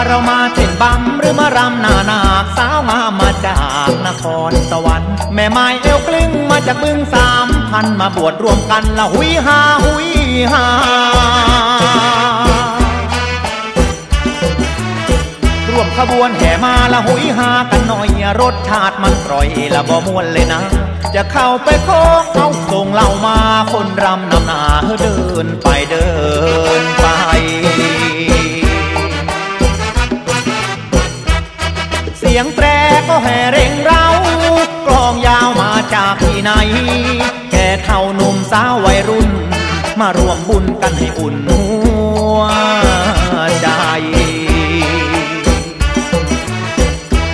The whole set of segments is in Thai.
บัมหรือมารำนานาสาวงามมาจากนครสวรรค์แม่ไม้เอวกลึงมาจากบึงสามพันมาบวชรวมกันละหุยฮาหุยฮารวมขบวนแห่มาละหุยฮากันหน่อยรสชาติมันกร่อยละบ่มวนเลยนะ จะเข้าไปโค้งเอาส่งเหล่ามาคนรำนำนาเดินไปเดินไป สียงแตรก็แห่เร่งเรากลองยาวมาจากที่ไหน แก่เท่าหนุ่มสาววัยรุ่น มารวมบุญกันให้อุ่นหัวใจ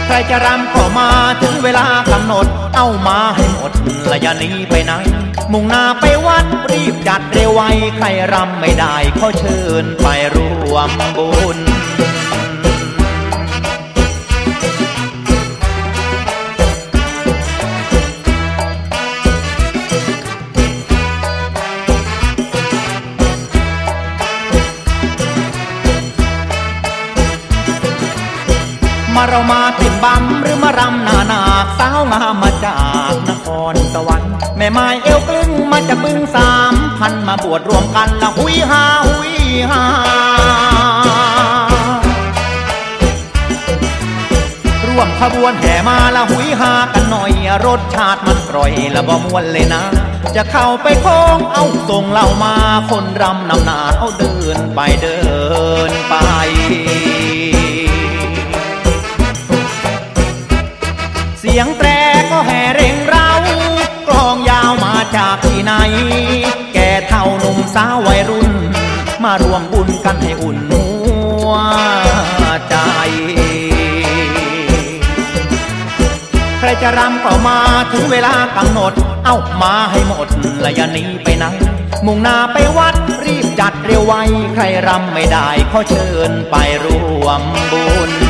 ใครจะรำก็มาถึงเวลากำหนด เอามาให้หมดและย่านี้ไปไหน มุ่งหน้าไปวัดรีบจัดเร็วไว ใครรำไม่ได้ขอเชิญไปร่วมบุญ เรามาติ่มบัมหรือมารำนานาสาวงามมาจากนครสวรรค์แม่ไม้เอวกลึงมาจากบึงสามพันมาบวชรวมกันละหุยฮาหุยฮารวมขบวนแห่มาละหุยฮากันหน่อยรสชาติมันกร่อยละบ่มวนเลยนะ จะเข้าไปโค้งเอาส่งเหล่ามาคนรำนำหนาเอาเดินไปเดินไป สียงแตรก็แห่เร่งเรากลองยาวมาจากที่ไหน แก่เท่าหนุ่มสาววัยรุ่น มารวมบุญกันให้อุ่นหัวใจ ใครจะรำก็มาถึงเวลากำหนด เอามาให้หมดและอย่าหนีไปไหนมุ่งหน้าไปวัดรีบจัดเร็วไว ใครรำไม่ได้ขอเชิญไปร่วมบุญ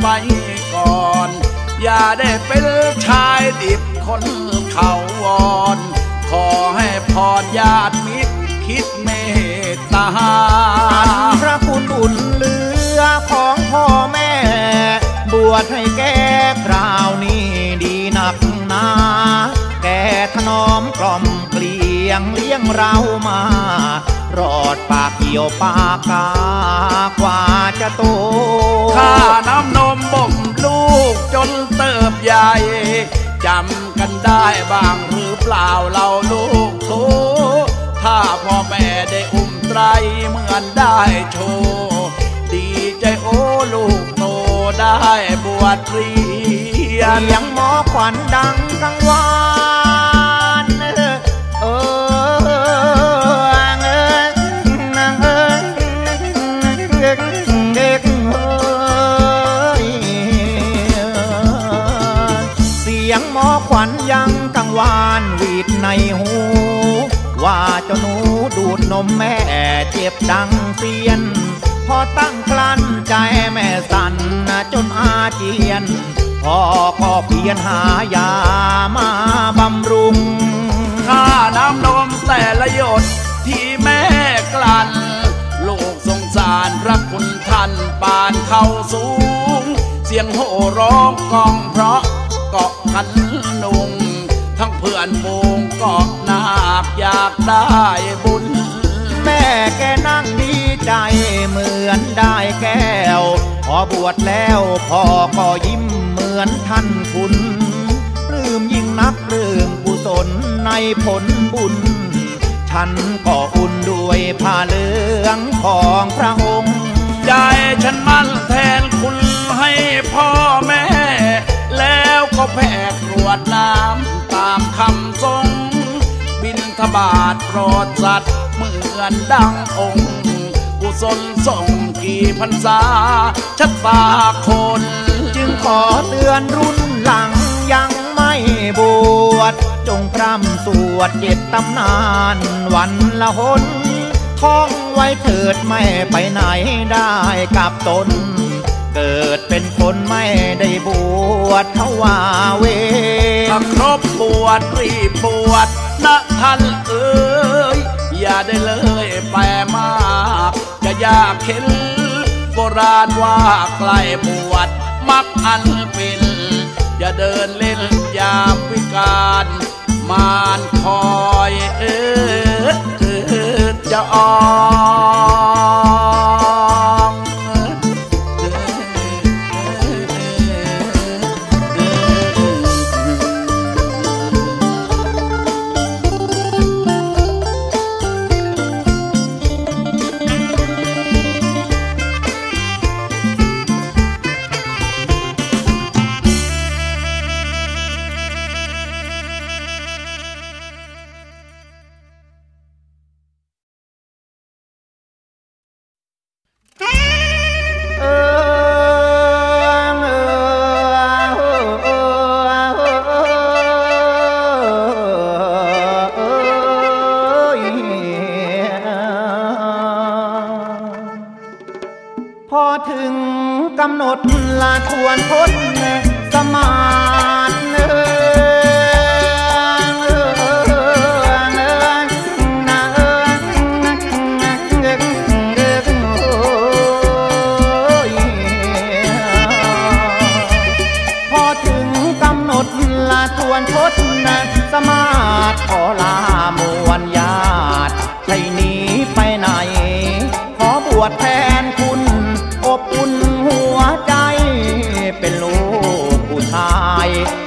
ไปก่อน อย่าได้เป็นชายดิบคนเขาวอนขอให้พรญาติมิตรคิดเมตตาพระคุณอุ่นเหลือของพ่อแม่ บวชให้แก่คราวนี้ดีนักหนาแก่ถนอมกล่อมเกลียงเลี้ยงเรามา รอดปากเกี่ยวปากกากว่าจะโตข้าน้ำนมบ่มลูกจนเติบใหญ่จำกันได้บ้างหรือเปล่าเราลูกโถถ้าพ่อแม่ได้อุ้มไตรเหมือนได้โชว์ดีใจโอ้ลูกโตได้บวชเรียนเสียงหมอขวัญดังกังวาน ด็กเด็กเอ้ยเสียงหมอขวัญยังกังวานหวีดในหู ว่าเจ้าหนูดูดนมแม่เจ็บดังเสียน พอตั้งคลันใจแม่สั่นจนอาเจียนพ่อก็เพียนหายามาบำรุง ค่าน้ำนมแต่ละหยดที่แม่กลั่นารพระคุณท่านปานเข้าสูง เสียงโห่ร้องกองเพราะเกาะขันนุงทั้งเพื่อนฝูงเกาะนาคอยากได้บุญ แม่แกนั่งดีใจเหมือนได้แก้ว พอบวชแล้วพ่อก็ยิ้มเหมือนท่านคุณปลื้มยิ่งนักปลื้มกุศลในผลบุญันก็อุ่นด้วยผ้าเหลืองของพระองค์ใจฉันมั่นแทนคุณให้พ่อแม่ แล้วก็แพกรวดน้ำตามคำทรง บินทบาทโปรดสัตว์เหมือนดังองค์ กุศลส่งกี่พรรษาชัดตาคน จึงขอเตือนรุ่นหลังยังไม่บวช จงพร่ำสวดเจ็ดตำนานวันละหนท่องไว้เถิดไม่ไปไหนได้กับตน เกิดเป็นคนไม่ได้บวชเขาว่าเวถ้าครบบวชรีบบวชนะท่านเอ๋ยอย่าได้เลยแปลมาก จะยากเข็นโบราณว่าใกล้บวชมักอันเป็นอย่าเดินเล่นยามวิการ มานคอยเออเออจะออาทวนทนสมานเอิงเอิงเอิงนะเอิงนะเอิงเอิงโอ้ยพอถึงกำหนดลาทวนทศนสมาธิขอลามวลญาติใช่หนีไปไหน ขอบวชแท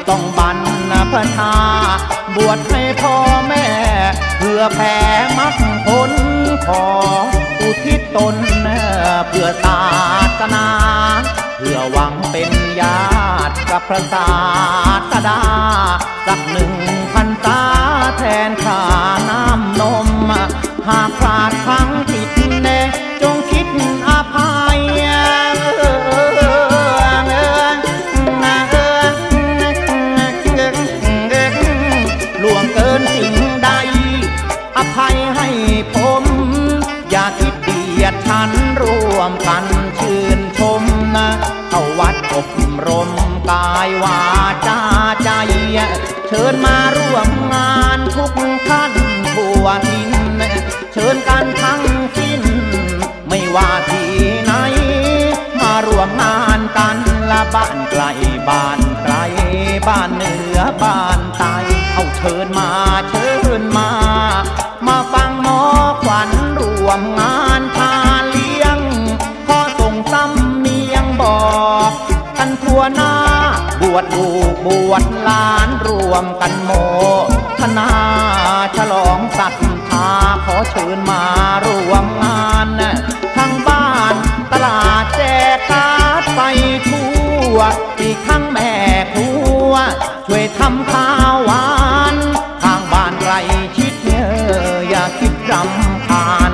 ต้องบรรพชา บวชให้พ่อแม่ เพื่อแผ่มรรคผลของอุทิศตนเพื่อศาสนา เพื่อหวังเป็นญาติกับพระศาสดา สักหนึ่งพันตาแทนข้า วาจาใจ เชิญมาร่วมงานทุกท่านทั่วทิน เชิญกันทั้งสิ้น ไม่ว่าที่ไหน มาร่วมงานกันละบ้านไกลบ้านไกลบ้านเหนือบ้านใต้เอาเชิญมาเชิญ มกันโมทนาฉลองศรัทธาขอเชิญมารวมงานทั้งบ้านตลาดแจกการ์ดไปทั่วอีกทั้งแม่ครัว ช่วยทำข้าวหวานทางบ้านไกลชิดเอออย่าคิดรำคาญ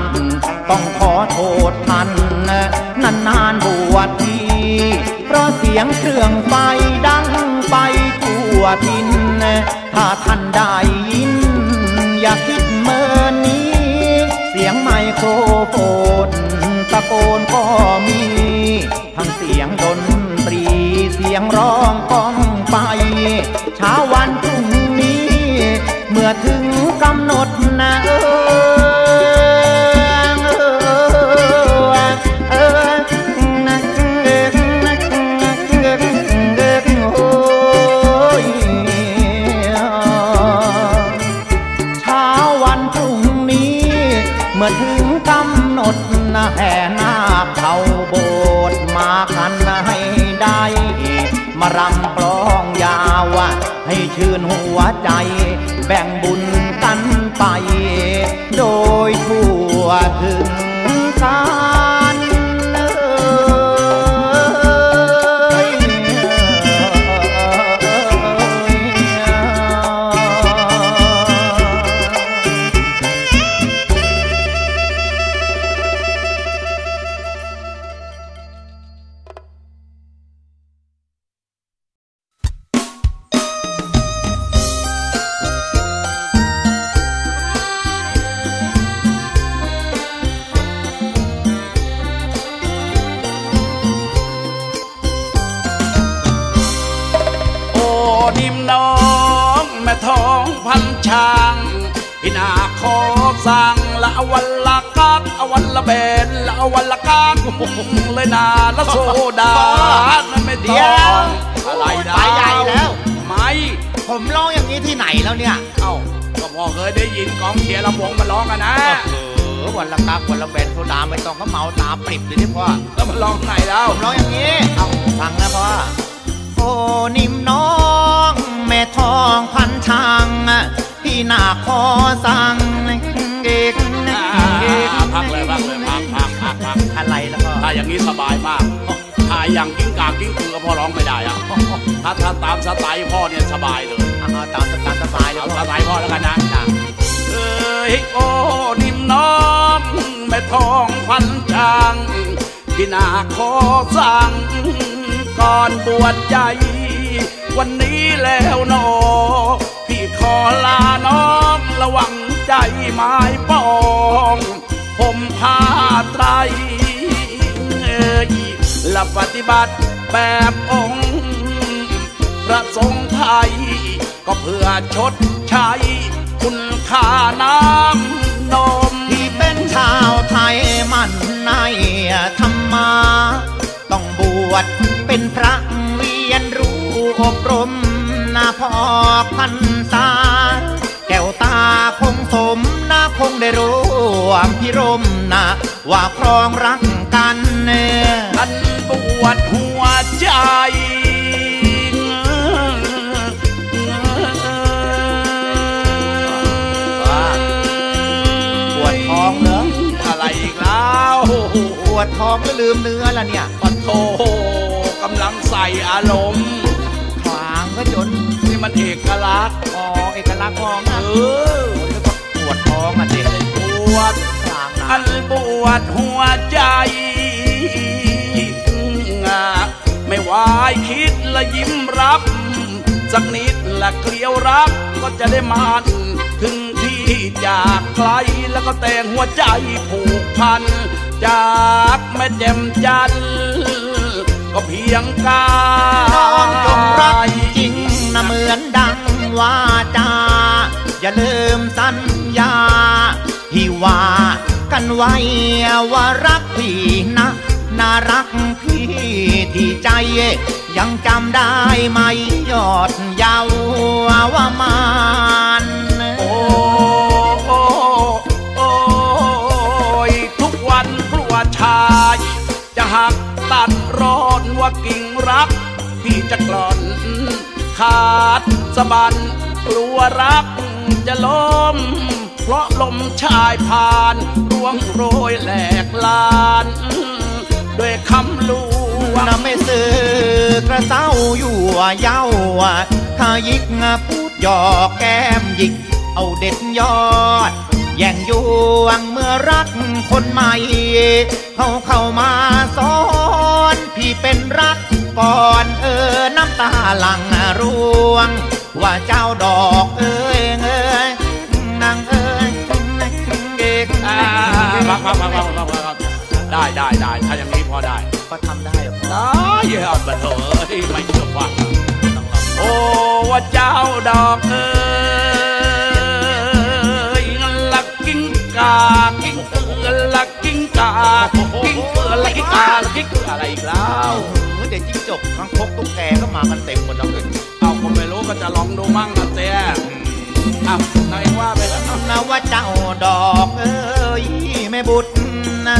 ต้องขอโทษท่านนานๆบวชทีเพราะเสียงเครื่องไฟดังไปทั่วทิน โค เมื่อถึงกำหนดนะแห่นาเผาโบสถ์มากันให้ได้ มารำกลองยาวให้ชื่นหัวใจ แบ่งบุญกันไป โดยทั่วถึง เบนละอวันละกักเลยนาละโซดานั่นไม่เดี๋ต้ยวองอะไรนะไปใหญ่แล้วไม่ผมร้องอย่างนี้ที่ไหนแล้วเนี่ย เอ้าก็พอเคยได้ยินกองเชียร์ลำวงมาร้องกันนะเออวันละกักวันละแบนโซดาไม่ต้องก็เมาตาปริบเลยที่พ่อแล้วมันร้องไหนแล้วผมร้องอย่างนี้ เอาฟังนะพ่อโอ้นิ่มน้องแม่ทองพันทางพี่นาขอสั่งเด็ก อ่าพักเลยพักเลยพักพักพักพักอะไรแล้วพ่อถ้าอย่างนี้สบายมากถ้าอย่างกิ้งกากิ้งกือก็พ่อร้องไม่ได้อะถ้าถ้าตามสไตล์พ่อเนี่ยสบายเลยเอาตามสตามสบายเลยเอาพ่สอไตล์พ่อแล้วกันนะจ้ะเอ้ยโอ้นิ่มน้องแม่ทองพันช่างพี่นาขอสั่งก่อนบวชใจ วันนี้แล้วหนอพี่ขอลาน้องระวังใจไม้ปอง ผมผ้าไตรเอ้ยและปฏิบัติแบบองค์พระสงฆ์ไทย ก็เพื่อชดใช้คุณค่าน้ำนมพี่เป็นชาวไทยมันในธรรมา ต้องบวชเป็นพระเวียนรู้อบรมนาพอพันษาแก้วตาคงสมนาคงได้รู้ วมพิรมนะว่าครองรักกันเน่อันปวดหัวใจปวดท้องเหรออะไรอีกแล้วปวดท้องก็ลืมเนื้อละเนี่ยปะโทกำลังใส่อารมณ์ขวางก็จนนี่มันเอกลักษณ์อ๋อเอกลักษณ์ท้องเอนอปวดท้องอะเด็ก วางนะอันปวดหัวใจไม่วายคิดและยิ้มรับ สักนิดและเกลียวรักก็จะได้มันถึงที่จากไกลแล้วก็แต่งหัวใจผูกพัน จากแม่แจ่มจันทร์ก็เพียงกาน้องจงรักจริงนะเหมือนดังว่าจาอย่าลืมสัญญา ที่ว่ากันไว้ว่ารักพี่นะน่ารักพี่ที่ใจ ยังจำได้ไหมยอดเยาวว่ามานโอ้โอ้โอ้ยทุกวันกลัวชาย จะหักตัดร้อนว่ากิ่งรัก พี่จะกล่อน ขาดสะบันกลัวรักจะล้ม เพราะลมชายผ่านร่วงโรยแหลกลานด้วยคำลวงนะไม่ซื้อกระเซ้าอยู่เย้าถ้ายิกพูดหยอกแก้มหยิก เอาเด็ดยอด แย่งยวงเมื่อรักคนใหม่ เขาเข้ามาซ้อน พี่เป็นรักก่อนเออน้ำตาหลังร่วง ว่าเจ้าดอกเอ้ย กพักพักพักพักพักได้ได้ได้ถ้าอย่างนี้พอได้ก็ทำได้หรอได้เฮ้ยบัดเถอะไม่เชื่อฟังโอ้ว่าเจ้าดอกเอ้ยลักกิ้งกากิ้งเกือลักกิ้งกากิ้งเกือลักกิ้งกาลักกิ้งเกืออะไรอีกแล้วเออเดี๋ยวจิ้งจกคังคกตุ๊กแกก็มากันเต็มหมดแล้วเลยเอาผมไม่รู้ก็จะลองดูมั่งนะเจ๊อ้าวนายว่าไปแล้วนะว่าเจ้าดอกเอ้ย ม่บุตร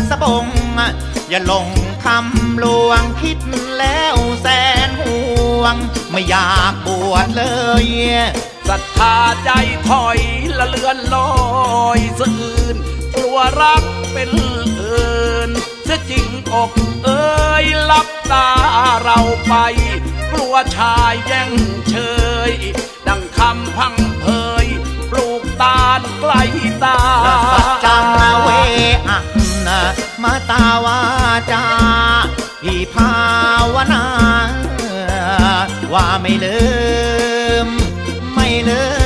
สะบง อย่าหลงคำลวงคิดแล้วแสนห่วง ไม่อยากบวชเลยศรัทธาใจถอยละเลือนลอยสะอื่นกลัวรักเป็นเอินเสียจริงอกเอ้ยลับตาเราไป กลัวชายแย่งเชย ดังคำพังเพย ปลูกตาลไกลตาจังเวอันมาตาวาจาพี่ภาวนา ว่าไม่ลืม ไม่ลืม